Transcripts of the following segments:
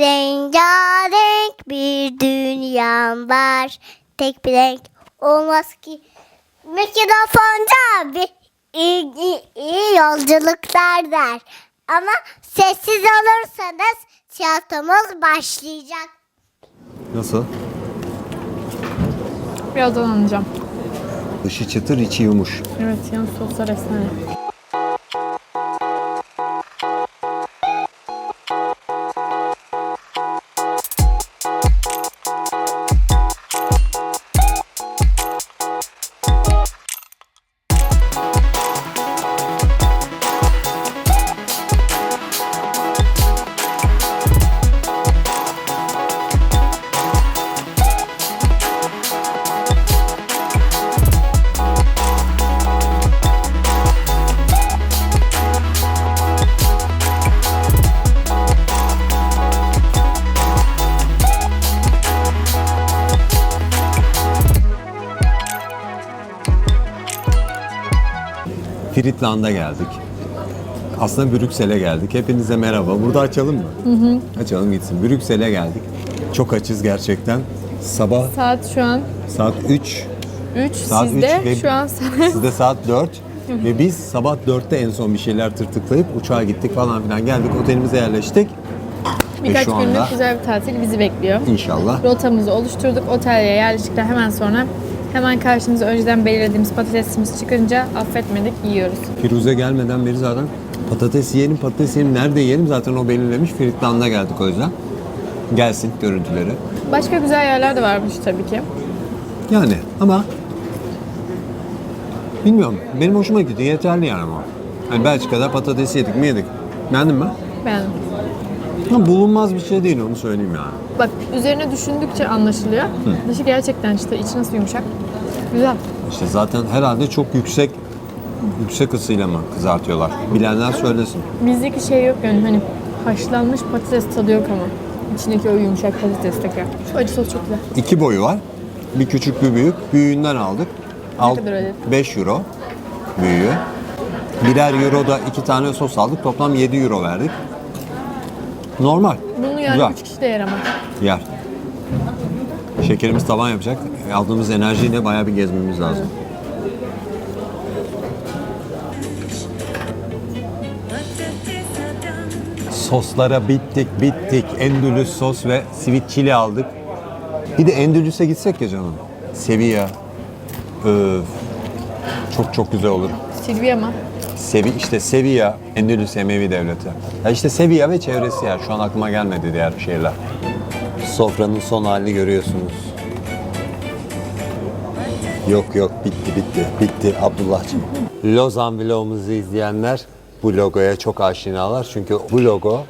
Rengarenk bir dünyam var. Tek bir renk olmaz ki. Mikrofoncu abi iyi, iyi, iyi yolculuklar der. Ama sessiz olursanız tiyatromuz başlayacak. Nasıl? Birazdan anlayacağım. Dışı çıtır içi yumuş. Evet, yan soslar efsane. Fritland'a geldik. Aslında Brüksel'e geldik. Hepinize merhaba. Burada açalım mı? Hı hı. Açalım gitsin. Brüksel'e geldik. Çok açız gerçekten. Sabah Saat şu an saat 3. 3, Saat sizde üç ve- şu an saat... Sizde saat 4. ve biz sabah 4'te en son bir şeyler tırtıklayıp uçağa gittik falan filan. Geldik otelimize yerleştik. Birkaç şu günlük anda- güzel bir tatil bizi bekliyor. İnşallah. Rotamızı oluşturduk. Otele yerleştikten hemen sonra hemen karşımıza önceden belirlediğimiz patatesimiz çıkınca affetmedik yiyoruz. Firuze gelmeden beri zaten patates yiyelim, patates yiyelim. Nerede yiyelim zaten o belirlemiş. Fritland'a geldik o yüzden. Gelsin görüntüleri. Başka güzel yerler de varmış tabii ki. Yani ama bilmiyorum. Benim hoşuma gitti. Yeterli yani ama. Hani Belçika'da patates yedik mi yedik. Beğendin mi? Ben Ama bulunmaz bir şey değil onu söyleyeyim yani. bak üzerine düşündükçe anlaşılıyor. Dışı gerçekten işte içi nasıl yumuşak. Güzel. İşte zaten herhalde çok yüksek yüksek ısıyla mı kızartıyorlar? Bilenler söylesin. Bizdeki şey yok yani hani haşlanmış patates tadı yok ama. İçindeki o yumuşak patatesteki. Şu acı sos çok güzel. İki boyu var. Bir küçük bir büyük. Büyüğünden aldık. Al, kadar ödedin? 5 euro büyüğü. Birer euro da iki tane sos aldık. Toplam 7 euro verdik. Normal. Bunu yani Güzel. üç kişi de yer ama. Yer. Şekerimiz tavan yapacak. Aldığımız enerjiyle bayağı bir gezmemiz lazım. Soslara bittik bittik. Endülüs sos ve sweet chili aldık. Bir de Endülüs'e gitsek ya canım. Sevilla. Öf. Çok çok güzel olur. Silvia mı? Sevi işte Sevilla, Endülüs Emevi Devleti. Ya işte Sevilla ve çevresi yer. Şu an aklıma gelmedi diğer şehirler. Sofranın son halini görüyorsunuz. Yok yok bitti bitti bitti Abdullah'cığım. Lozan vlogumuzu izleyenler bu logoya çok aşinalar. Çünkü bu logo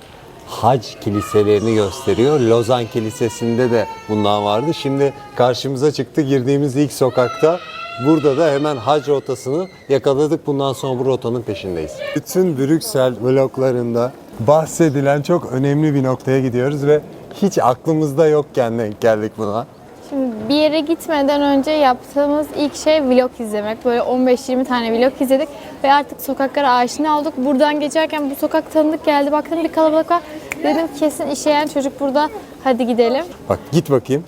hac kiliselerini gösteriyor. Lozan Kilisesi'nde de bundan vardı. Şimdi karşımıza çıktı girdiğimiz ilk sokakta. Burada da hemen hac rotasını yakaladık. Bundan sonra bu rotanın peşindeyiz. Bütün Brüksel vloglarında bahsedilen çok önemli bir noktaya gidiyoruz ve hiç aklımızda yokken denk geldik buna. Şimdi bir yere gitmeden önce yaptığımız ilk şey vlog izlemek. Böyle 15-20 tane vlog izledik ve artık sokaklara aşina olduk. Buradan geçerken bu sokak tanıdık geldi. Baktım bir kalabalık var. Dedim kesin işeyen çocuk burada. Hadi gidelim. Bak git bakayım.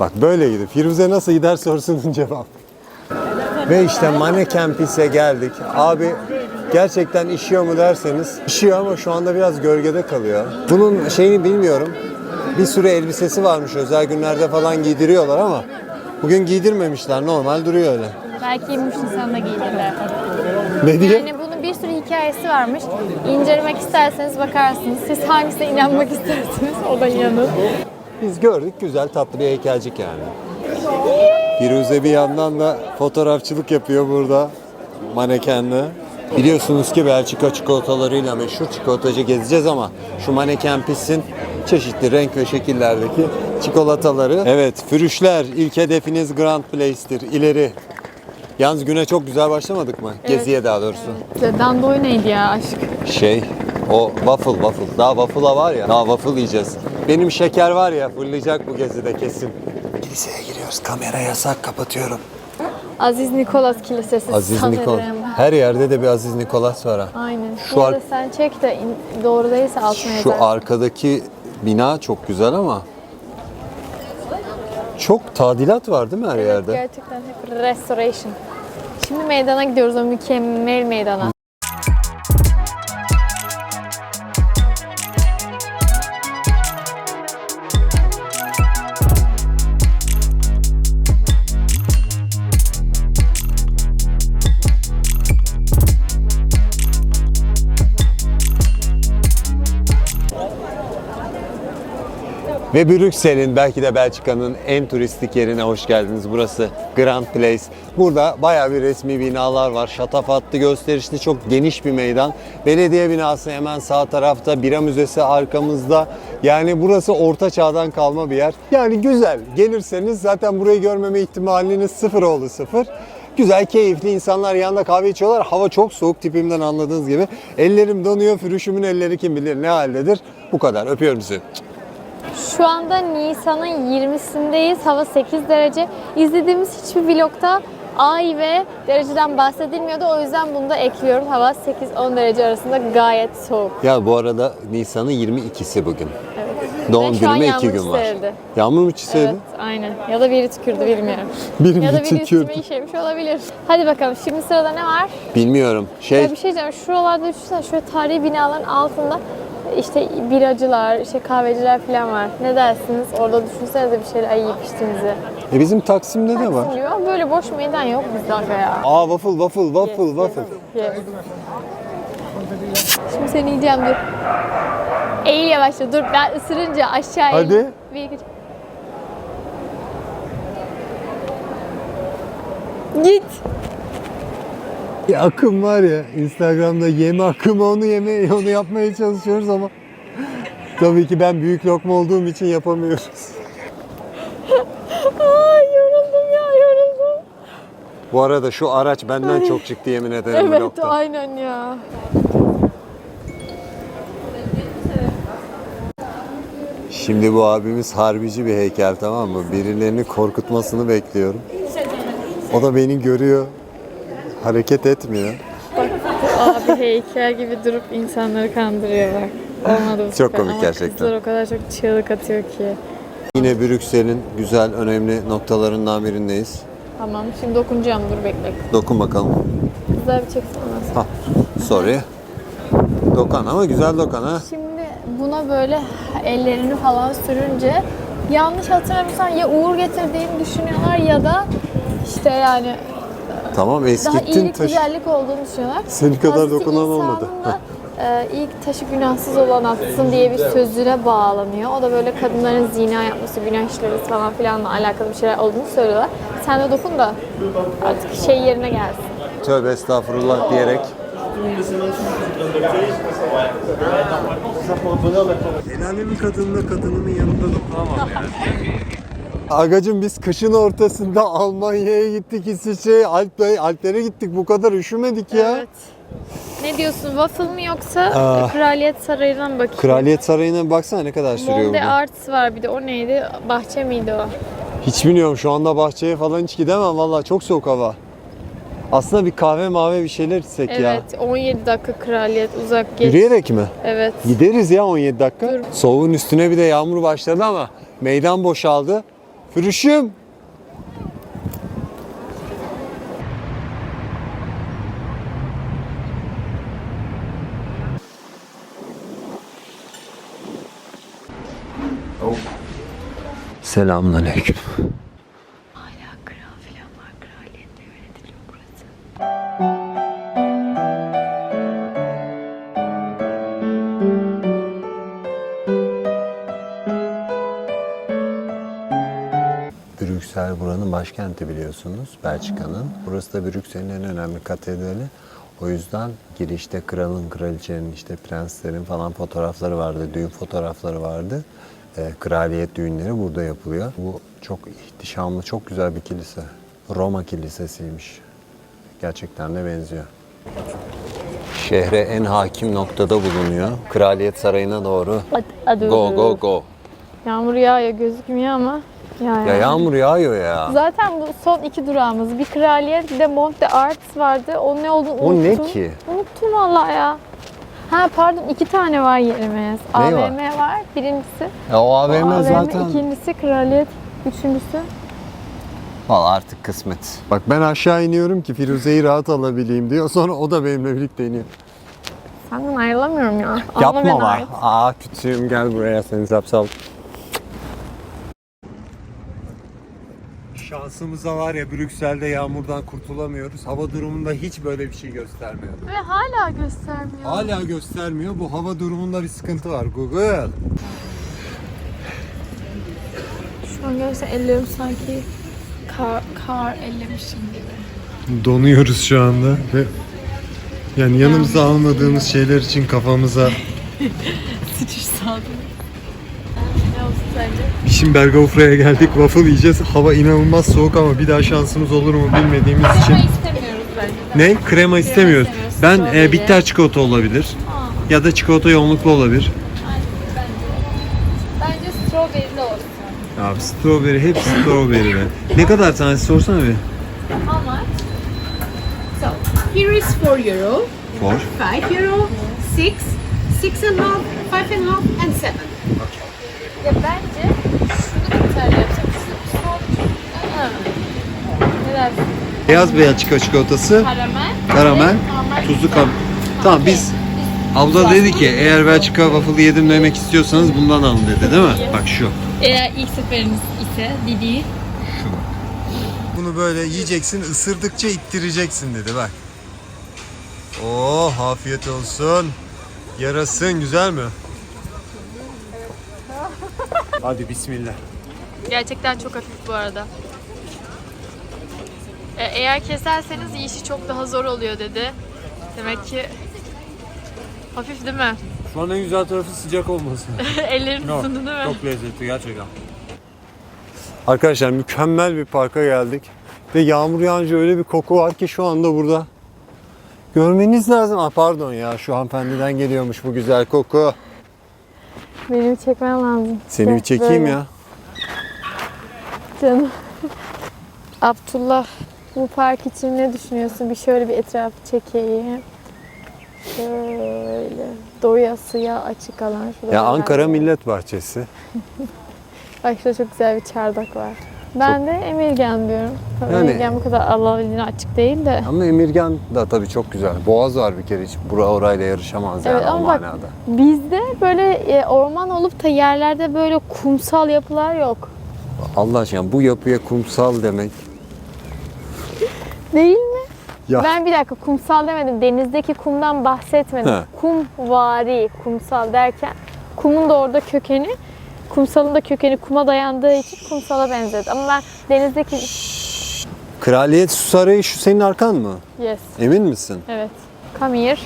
Bak böyle gidiyor. Firuze nasıl gider sorsunun cevap. Ve işte maneken pise geldik. Abi gerçekten işiyor mu derseniz işiyor ama şu anda biraz gölgede kalıyor. Bunun şeyini bilmiyorum. Bir sürü elbisesi varmış özel günlerde falan giydiriyorlar ama bugün giydirmemişler. Normal duruyor öyle. Belki 23 Nisan'da giydirirler. Ne diye? Yani bunun bir sürü hikayesi varmış. İncelemek isterseniz bakarsınız. Siz hangisine inanmak isterseniz ona inanın. Biz gördük güzel tatlı bir heykelcik yani. Firuze bir yandan da fotoğrafçılık yapıyor burada manekenle. Biliyorsunuz ki Belçika çikolatalarıyla meşhur çikolatacı gezeceğiz ama şu maneken pissin çeşitli renk ve şekillerdeki çikolataları. Evet, Fürüşler ilk hedefiniz Grand Place'tir. İleri. Yalnız güne çok güzel başlamadık mı? Geziye daha doğrusu. Dandoy neydi ya aşk? Şey, o waffle waffle. Daha waffle'a var ya. Daha waffle yiyeceğiz. Benim şeker var ya fırlayacak bu gezide kesin. Kiliseye giriyoruz. Kamera yasak. Kapatıyorum. Aziz Nikolas Kilisesi Aziz sanırım. Nikol. Her yerde de bir Aziz Nikolas var ha. Aynen. Şu Şu ar- sen çek de in- doğru değilse altına Şu yazar. arkadaki bina çok güzel ama çok tadilat var değil mi her Evet, yerde? gerçekten hep restoration. Şimdi meydana gidiyoruz o mükemmel meydana. Ve Brüksel'in belki de Belçika'nın en turistik yerine hoş geldiniz. Burası Grand Place. Burada bayağı bir resmi binalar var. Şatafatlı, gösterişli, çok geniş bir meydan. Belediye binası hemen sağ tarafta, bira müzesi arkamızda. Yani burası orta çağdan kalma bir yer. Yani güzel. Gelirseniz zaten burayı görmeme ihtimaliniz sıfır oldu sıfır. Güzel, keyifli insanlar yanında kahve içiyorlar. Hava çok soğuk tipimden anladığınız gibi. Ellerim donuyor, Fürüşümün elleri kim bilir ne haldedir. Bu kadar. Öpüyorum sizi. Şu anda Nisan'ın 20'sindeyiz. Hava 8 derece. İzlediğimiz hiçbir vlogta ay ve dereceden bahsedilmiyordu. O yüzden bunu da ekliyorum. Hava 8-10 derece arasında gayet soğuk. Ya bu arada Nisan'ın 22'si bugün. Evet. Doğum günüme iki gün var. çiseldi. Yağmur mu çiseldi? Evet, aynen. Ya da biri tükürdü bilmiyorum. Biri ya da biri tükürdü? üstüme işemiş olabilir. Hadi bakalım şimdi sırada ne var? Bilmiyorum. Şey Ya bir şey diyeceğim. Şuralarda düşünsene şöyle tarihi binaların altında işte biracılar, işte kahveciler falan var. Ne dersiniz? Orada düşünsenize bir şeyler yiyip içtiğinizi. e bizim Taksim'de de var. Diyor. Böyle boş meydan yok bizde aga ya. Aa waffle waffle waffle waffle. Yes. Şimdi seni yiyeceğim dur. Eğil yavaşça dur. Ben ısırınca aşağı eğil. Hadi. Bir, iki. Git. Ya akım var ya Instagram'da yeme akımı onu yeme onu yapmaya çalışıyoruz ama tabii ki ben büyük lokma olduğum için yapamıyoruz. Ay yoruldum ya yoruldum. Bu arada şu araç benden çok çıktı yemin ederim Evet vlogda. aynen ya. Şimdi bu abimiz harbici bir heykel tamam mı? Birilerini korkutmasını bekliyorum. O da beni görüyor. Hareket etmiyor. Abi heykel gibi durup insanları kandırıyor bak. Olmadı bu Çok sefer. komik Ama gerçekten. Kızlar o kadar çok çığlık atıyor ki. Yine Brüksel'in güzel önemli noktalarından birindeyiz. Tamam şimdi dokunacağım dur bekle. Dokun bakalım. Kızlar bir çeksene. Ha, sorry. Dokan ama güzel dokan ha. Şimdi buna böyle ellerini falan sürünce yanlış hatırlamıyorsam ya uğur getirdiğini düşünüyorlar ya da işte yani Tamam daha eskittin iyilik taşı. güzellik olduğunu düşünüyorlar. Senin kadar Hazreti dokunan olmadı. E, ilk taşı günahsız olan atsın diye bir sözüne bağlanıyor. O da böyle kadınların zina yapması, günah işleri falan filanla alakalı bir şeyler olduğunu söylüyorlar. Sen de dokun da artık şey yerine gelsin. Tövbe estağfurullah diyerek. El alemin kadınına kadınının yanında dokunamam yani. Agacım biz kışın ortasında Almanya'ya gittik, İsviçre'ye, Alplere, Alplere gittik. Bu kadar üşümedik ya. Evet. Ne diyorsun waffle mı yoksa Aa. Kraliyet Sarayı'na mı bakayım? Kraliyet Sarayı'na bir baksana ne kadar sürüyor Monde bu. Arts var bir de o neydi? Bahçe miydi o? Hiç bilmiyorum şu anda bahçeye falan hiç gidemem valla çok soğuk hava. Aslında bir kahve mavi bir şeyler içsek ya. Evet 17 dakika kraliyet uzak geç. Yürüyerek mi? Evet. Gideriz ya 17 dakika. Dur. Soğuğun üstüne bir de yağmur başladı ama meydan boşaldı. Fürüşüm. Selamünaleyküm. Hala başkenti biliyorsunuz, Belçika'nın. Burası da Brüksel'in en önemli katedrali. O yüzden girişte kralın, kraliçenin, işte prenslerin falan fotoğrafları vardı, düğün fotoğrafları vardı. Ee, kraliyet düğünleri burada yapılıyor. Bu çok ihtişamlı, çok güzel bir kilise. Roma kilisesiymiş. Gerçekten de benziyor. Şehre en hakim noktada bulunuyor. Kraliyet Sarayı'na doğru. Go go go. Yağmur yağıyor gözükmüyor ama yağıyor. Ya yağmur yağıyor ya. Zaten bu son iki durağımız. Bir kraliyet bir de Mont de Arts vardı. O ne olduğunu O ne unuttum. ki? Unuttum valla ya. Ha pardon iki tane var yerimiz. var? AVM var birincisi. Ya o AVM AVM zaten. ikincisi kraliyet. Üçüncüsü. Valla artık kısmet. Bak ben aşağı iniyorum ki Firuze'yi rahat alabileyim diyor. Sonra o da benimle birlikte iniyor. Senden ayrılamıyorum ya. Yapma ait. Aa küçüğüm gel buraya seni zapsal. Şansımıza var ya Brüksel'de yağmurdan kurtulamıyoruz. Hava durumunda hiç böyle bir şey göstermiyor. Ve hala göstermiyor. Hala göstermiyor. Bu hava durumunda bir sıkıntı var. Google. Şu an gerçekten ellerim sanki kar, kar ellemişim gibi. Donuyoruz şu anda ve yani yanımıza almadığımız şeyler için kafamıza Sıçış sağladım. Sence? Şimdi Bergafra'ya geldik. Waffle yiyeceğiz. Hava inanılmaz soğuk ama bir daha şansımız olur mu bilmediğimiz için. Ama istemiyoruz bence. Ne? Krema istemiyoruz. istemiyoruz. Ben e, bitter çikolata olabilir. Ya da çikolata yoğunluklu olabilir. Bence strawberry'li olsun. Abi strawberry hep strawberry be. Ne kadar tanesi sorsana bir. How much? So here is four euro, For. five euro, six, six and a half, five and a half, and seven. Ya bence şunu bir tane yapsak. Şu son... Aa. Ne dersin? Beyaz beyaz çikolata çikolatası, Karamel. karamel, normal tuzlu kab. Tamam biz Abla dedi ki eğer Belçika waffle yedim demek istiyorsanız bundan alın dedi değil mi? Bak şu. Eğer ilk seferiniz ise Didi. Bunu böyle yiyeceksin, ısırdıkça ittireceksin dedi bak. Oh afiyet olsun. Yarasın güzel mi? Hadi bismillah. Gerçekten çok hafif bu arada. E, eğer keserseniz yiyişi çok daha zor oluyor dedi. Demek ki hafif değil mi? Şu an en güzel tarafı sıcak olması. Ellerin Yok, ısındı değil mi? Çok lezzetli gerçekten. Arkadaşlar mükemmel bir parka geldik. Ve yağmur yağınca öyle bir koku var ki şu anda burada. Görmeniz lazım. Ah pardon ya şu hanımefendiden geliyormuş bu güzel koku. Benim çekmem lazım. Seni bir çekeyim Böyle. ya. Canım. Abdullah bu park için ne düşünüyorsun? Bir şöyle bir etrafı çekeyim. Şöyle doyasıya açık alan. Şurada Ya var. Ankara Millet Bahçesi. Şurada çok güzel bir çardak var. Ben de Emirgan diyorum. Tabii Yani- Emirgan bu kadar alabildiğine açık değil de. Ama Emirgan da tabii çok güzel. Boğaz var bir kere hiç. Bura orayla yarışamaz yani Evet, o ama bak- manada. Bizde böyle e, orman olup da yerlerde böyle kumsal yapılar yok. Allah aşkına bu yapıya kumsal demek. Değil mi? Ya. Ben bir dakika kumsal demedim. Denizdeki kumdan bahsetmedim. He. Kumvari, kumsal derken kumun da orada kökeni, kumsalın da kökeni kuma dayandığı için kumsala benzedi. Ama ben denizdeki... Kraliyet Su Sarayı şu senin arkan mı? Yes, Emin misin? evet. Come here.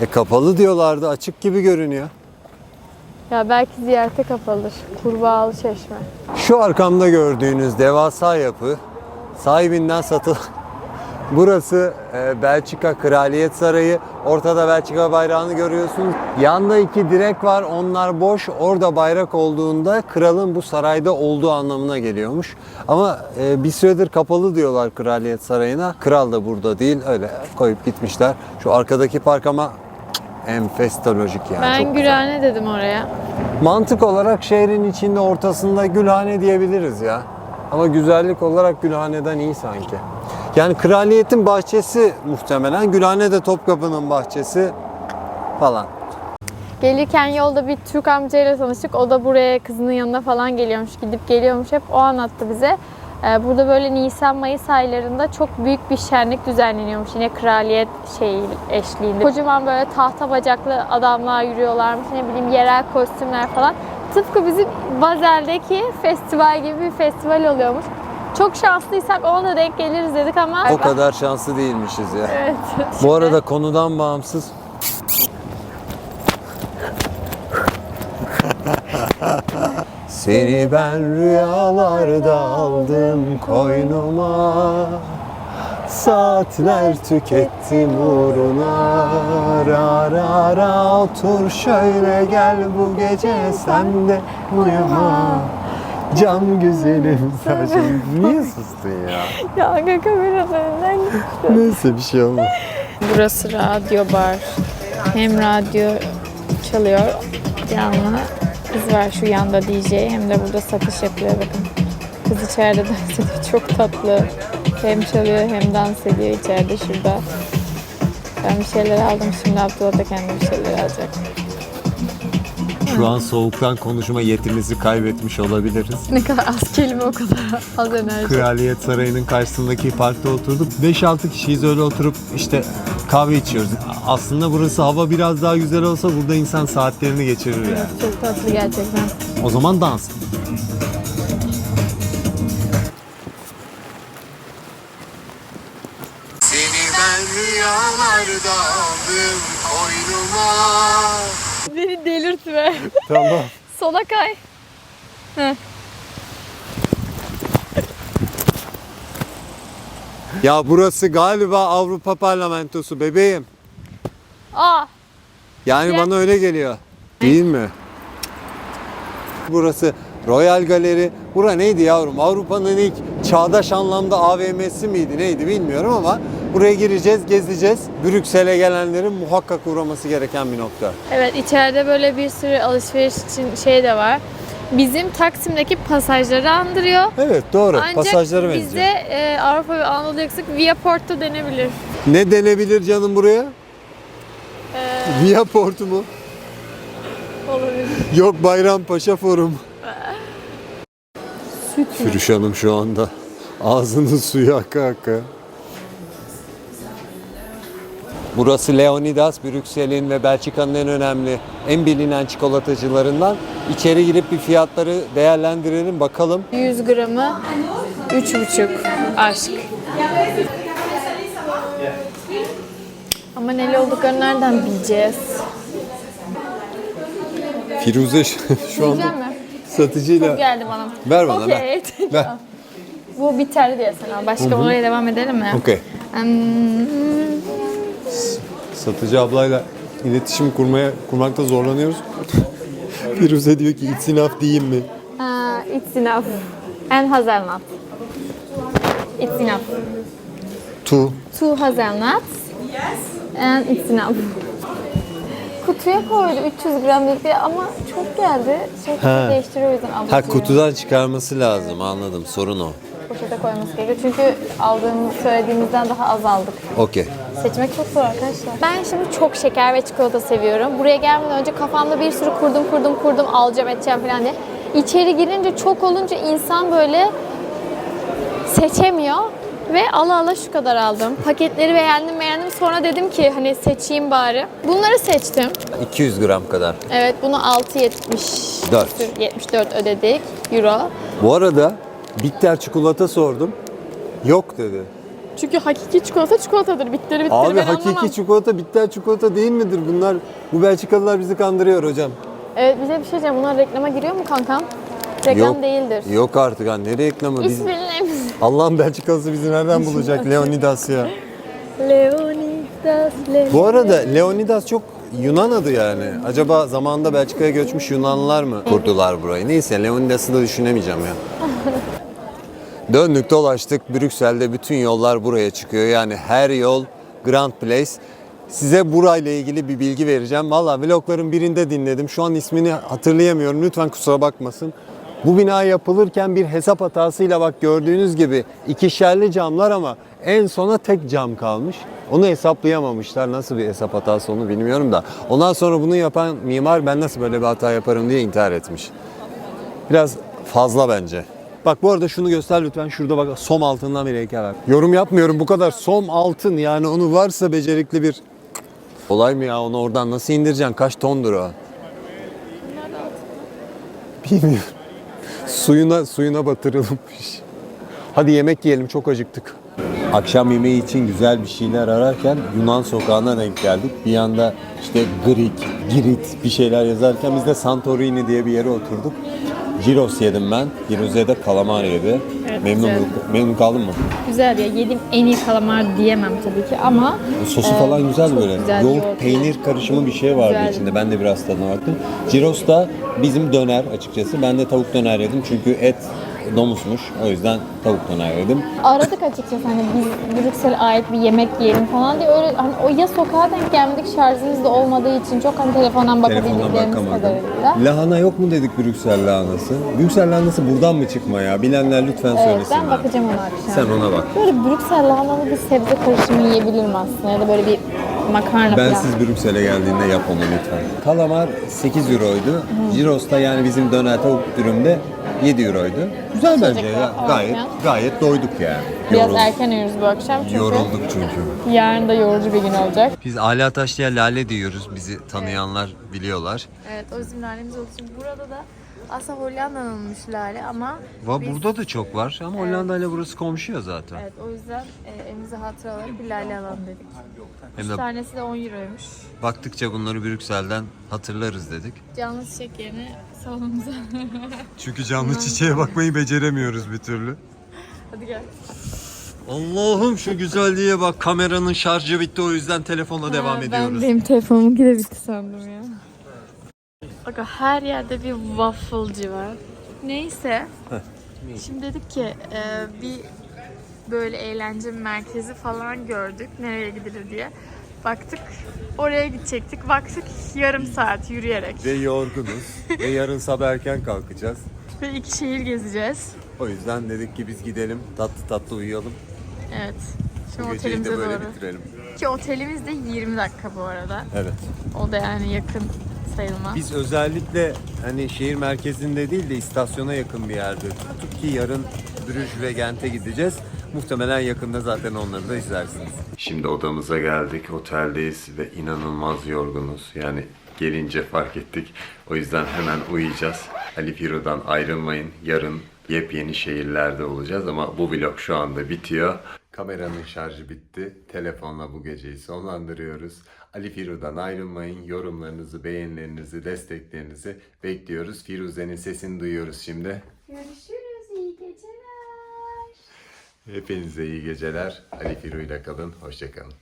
E kapalı diyorlardı. Açık gibi görünüyor. Ya belki ziyarete kapalıdır. Kurbağalı çeşme. Şu arkamda gördüğünüz devasa yapı sahibinden satılan Burası e, Belçika Kraliyet Sarayı. Ortada Belçika bayrağını görüyorsunuz. Yanda iki direk var. Onlar boş. Orada bayrak olduğunda kralın bu sarayda olduğu anlamına geliyormuş. Ama e, bir süredir kapalı diyorlar Kraliyet Sarayı'na. Kral da burada değil. Öyle koyup gitmişler. Şu arkadaki park ama enfestolojik yani. ben çok güzel. Gülhane dedim oraya. Mantık olarak şehrin içinde ortasında Gülhane diyebiliriz ya. Ama güzellik olarak Gülhane'den iyi sanki. Yani kraliyetin bahçesi muhtemelen. Gülhane de Topkapı'nın bahçesi falan. Gelirken yolda bir Türk amcayla tanıştık. O da buraya kızının yanına falan geliyormuş, gidip geliyormuş. Hep o anlattı bize. Ee, Burada böyle Nisan-Mayıs aylarında çok büyük bir şenlik düzenleniyormuş. Yine kraliyet şey eşliğinde. Kocaman böyle tahta bacaklı adamlar yürüyorlarmış. Ne bileyim yerel kostümler falan. Tıpkı bizim Bazel'deki festival gibi bir festival oluyormuş. Çok şanslıysak ona denk geliriz dedik ama... O kadar şanslı değilmişiz ya. Evet. Bu arada konudan bağımsız Seni ben rüyalarda aldım koynuma Saatler tükettim uğruna Ra ra ra otur şöyle gel bu gece sen de uyuma Cam güzelim saçım Niye sustun ya? Ya aga kameranın önünden gitti. Neyse bir şey olmaz. Burası radyo bar. Hem radyo çalıyor canlı. Kız var şu yanda DJ hem de burada satış yapıyor bakın. Kız içeride dans ediyor. Çok tatlı. Hem çalıyor hem dans ediyor içeride şurada. Ben bir şeyler aldım. Şimdi Abdullah da kendi bir şeyler alacak. Şu an soğuktan konuşma yetimizi kaybetmiş olabiliriz. Ne kadar az kelime o kadar az enerji. Kraliyet Sarayı'nın karşısındaki parkta oturduk. 5-6 kişiyiz öyle oturup işte kahve içiyoruz. Aslında burası hava biraz daha güzel olsa burada insan saatlerini geçirir yani. Çok tatlı gerçekten. O zaman dans. Seni ben rüyalarda aldım koynuma Beni delirtme. Tamam. Sola kay. Ya burası galiba Avrupa Parlamentosu bebeğim. Aa, Yani Ya. bana öyle geliyor. Değil mi? Burası Royal Galeri. Bura neydi yavrum? Avrupa'nın ilk çağdaş anlamda AVM'si miydi neydi bilmiyorum ama buraya gireceğiz, gezeceğiz. Brüksel'e gelenlerin muhakkak uğraması gereken bir nokta. evet içeride böyle bir sürü alışveriş için şey de var. Bizim Taksim'deki pasajları andırıyor. Evet doğru. Ancak Pasajlara benziyor. bizde e, Avrupa ve Anadolu yaksak Via Porto denebilir. Ne denebilir canım buraya? Ee, Via Portu mu? olabilir. Yok Bayrampaşa Forum. Firuş Hanım şu anda ağzının suyu aka aka. Burası Leonidas, Brüksel'in ve Belçika'nın en önemli, en bilinen çikolatacılarından. İçeri girip bir fiyatları değerlendirelim bakalım. 100 gramı 3,5 aşk. Ama neli olduklarını nereden bileceğiz? Firuze şu anda mi? satıcıyla... Geldi bana. Ver bana ver. Okey. Ver. Bu biter diye sana. Başka oraya devam edelim mi? Okey. Hmm, Satıcı ablayla iletişim kurmaya kurmakta zorlanıyoruz. Firuze diyor ki it's enough diyeyim mi? ha, it's enough. And hazelnut. It's enough. Tu. Two hazelnuts. And it's enough. Kutuya koydu 300 gram dedi ama çok geldi. Şey Ha. değiştiriyor o yüzden Ha abartıyor. kutudan çıkarması lazım anladım sorun o. Poşete koyması gerekiyor. Çünkü aldığımız söylediğimizden daha az aldık. Okey. Seçmek çok zor arkadaşlar. Ben şimdi çok şeker ve çikolata seviyorum. Buraya gelmeden önce kafamda bir sürü kurdum kurdum kurdum alacağım edeceğim falan diye. İçeri girince çok olunca insan böyle seçemiyor. Ve ala ala şu kadar aldım. Paketleri beğendim beğendim. Sonra dedim ki hani seçeyim bari. Bunları seçtim. 200 gram kadar. Evet bunu 6.70 Dört. 74 ödedik euro. Bu arada bitter çikolata sordum. Yok dedi. Çünkü hakiki çikolata çikolatadır. Bitleri bitleri Abi ben hakiki anlamam. çikolata bitter çikolata değil midir bunlar? Bu Belçikalılar bizi kandırıyor hocam. Evet bize bir şey diyeceğim. Bunlar reklama giriyor mu kankam? Reklam Yok. değildir. Yok artık ha ne reklamı biz... İsmini Allah'ın Belçikalısı bizi nereden bulacak Leonidas ya? Leonidas, Leonidas. Bu arada Leonidas çok Yunan adı yani. Acaba zamanında Belçika'ya göçmüş Yunanlılar mı kurdular burayı? Neyse Leonidas'ı da düşünemeyeceğim ya. Döndük dolaştık. Brüksel'de bütün yollar buraya çıkıyor. Yani her yol Grand Place. Size burayla ilgili bir bilgi vereceğim. Valla vlogların birinde dinledim. Şu an ismini hatırlayamıyorum. Lütfen kusura bakmasın. Bu bina yapılırken bir hesap hatasıyla bak gördüğünüz gibi ikişerli camlar ama en sona tek cam kalmış. Onu hesaplayamamışlar. Nasıl bir hesap hatası onu bilmiyorum da. Ondan sonra bunu yapan mimar ben nasıl böyle bir hata yaparım diye intihar etmiş. Biraz fazla bence. Bak bu arada şunu göster lütfen. Şurada bak som altından bir heykel var. Yorum yapmıyorum bu kadar som altın yani onu varsa becerikli bir olay mı ya onu oradan nasıl indireceksin? Kaç tondur o? Bilmiyorum. Suyuna suyuna batırılmış. Hadi yemek yiyelim çok acıktık. Akşam yemeği için güzel bir şeyler ararken Yunan sokağına denk geldik. Bir yanda işte Greek, Girit bir şeyler yazarken biz de Santorini diye bir yere oturduk. Gyros yedim ben. De kalamar yedi. Evet, memnun, güzel. memnun kaldın mı? Güzel ya. Yediğim en iyi kalamar diyemem tabii ki ama Sosu Ee, falan güzel çok böyle. güzel, Yoğurt, yoğurt. peynir karışımı bir şey vardı Güzel. içinde. Ben de biraz tadına baktım. Gyros da bizim döner açıkçası. Ben de tavuk döner yedim çünkü et domuzmuş. O yüzden tavuk döner yedim. Aradık açıkçası hani biz Brüksel'e ait bir yemek yiyelim falan diye öyle hani o ya sokağa denk gelmedik şarjımız da olmadığı için çok hani telefondan bakabildiklerimiz bakamadım. kadarıyla. Lahana yok mu dedik Brüksel lahanası? Brüksel lahanası buradan mı çıkma ya? Bilenler lütfen Evet söylesinler. ben bakacağım ona akşam. Sen ona bak. Böyle Brüksel lahanalı bir sebze karışımı yiyebilirim aslında ya da böyle bir makarna Ben falan. siz Brüksel'e geldiğinde yap onu lütfen. Kalamar 8 euroydu. Gyros da yani bizim döner tavuk dürümde 7 euroydu. Güzel bence ya. Gayet falan. gayet doyduk yani. Biraz erken uyuyoruz bu akşam çünkü Yorulduk çünkü. yarın da yorucu bir gün olacak. Biz Ali Ataşlı'ya lale diyoruz. Bizi tanıyanlar biliyorlar. Evet o bizim lalemiz olsun. Burada da aslında Hollanda'nınmış lale ama Va biz- burada da çok var ama Hollanda ile burası komşu ya zaten. Evet o yüzden e, evimize hatıra olarak bir lale alalım dedik. Hem de tanesi de 10 euroymuş. baktıkça bunları Brüksel'den hatırlarız dedik. Canlı çiçek yerine salonumuza. Çünkü canlı çiçeğe bakmayı beceremiyoruz bir türlü. Hadi gel. Allah'ım şu güzelliğe bak. Kameranın şarjı bitti o yüzden telefonla devam ediyoruz. Ben benim telefonumunki de bitti sandım ya. Bakın her yerde bir wafflecı var. Neyse. Şimdi dedik ki e, bir böyle eğlence merkezi falan gördük. Nereye gidilir diye. Baktık oraya gidecektik. Baktık yarım saat yürüyerek. Ve yorgunuz. Ve yarın sabah erken kalkacağız. Ve iki şehir gezeceğiz. O yüzden dedik ki biz gidelim tatlı tatlı uyuyalım. Evet. Şimdi Bu geceyi otelimize de böyle doğru. bitirelim. Ki otelimiz de 20 dakika bu arada. Evet. O da yani yakın sayılmaz. Biz özellikle hani şehir merkezinde değil de istasyona yakın bir yerde tuttuk ki yarın Brüj ve Gent'e gideceğiz. Muhtemelen yakında zaten onları da izlersiniz. Şimdi odamıza geldik. Oteldeyiz ve inanılmaz yorgunuz. Yani gelince fark ettik. O yüzden hemen uyuyacağız. Ali Firo'dan ayrılmayın. Yarın yepyeni şehirlerde olacağız ama bu vlog şu anda bitiyor. Kameranın şarjı bitti. Telefonla bu geceyi sonlandırıyoruz. Ali Firu'dan ayrılmayın. Yorumlarınızı, beğenilerinizi, desteklerinizi bekliyoruz. Firuze'nin sesini duyuyoruz şimdi. Görüşürüz. iyi geceler. Hepinize iyi geceler. Ali Firu ile kalın. Hoşçakalın.